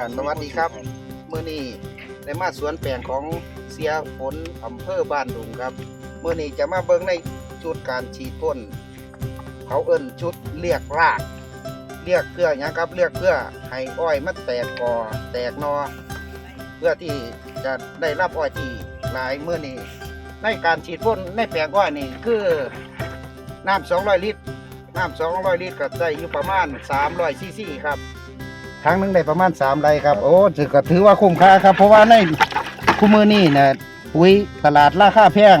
ครับสวัสดีครับเมื่อนี้ได้มาสวนแปลงของเสียฝนอำเภอบ้านดุงครับเมื่อนี้จะมาเบิ่งในชุดการฉีดพ่นเขาเอิ้นชุดเรียกราก เรียกเพื่อหยังครับเรียกเพื่อให้อ้อยมันแตกกอแตกนอ เพื่อที่จะได้รับอ้อยที่หลายเมื่อนี้ในการฉีดพ่นในแปลงอ้อยนี่คือน้ำ200 ลิตรน้ำ200 ลิตรก็ใส่อยู่ประมาณ300ซีซีครับ ครั้งหนึงได้ประมาณ3ไรครับ โอ้ถือก็ถือว่าคุ้มค่าครับ เพราะว่าในคู่มือนี่นะปุ๋ยตลาดราคาแพง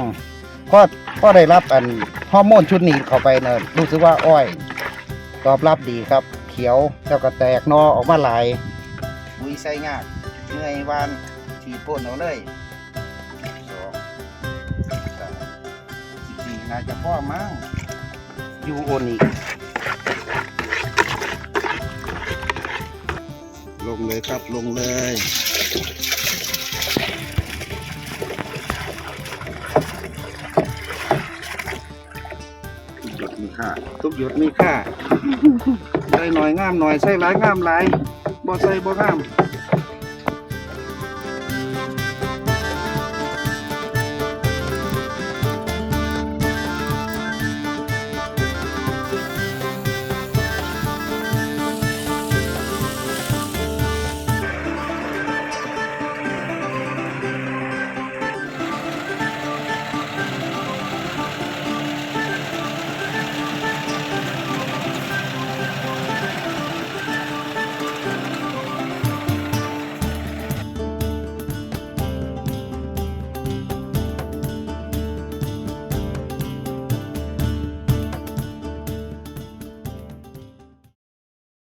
ก็ก็ได้รับอันฮอร์โมนชุดนี้เข้าไปนะรู้สึกว่าอ้อย ตอบรับดีครับ เขียวแล้วก็แตกหนอออกมาหลายปุ๋ยใส่ยากเมื่อยวานฉีดพ่นเอาเลยสองสามสี่น่าจะพ่อมั้งยูโอนิก งเลยครับลงเลยหยดมีค่าทุกหยดมีค่าใส่หน่อยงามหน่อยใส่หลายงามหลายบ่ใส่บ่งาม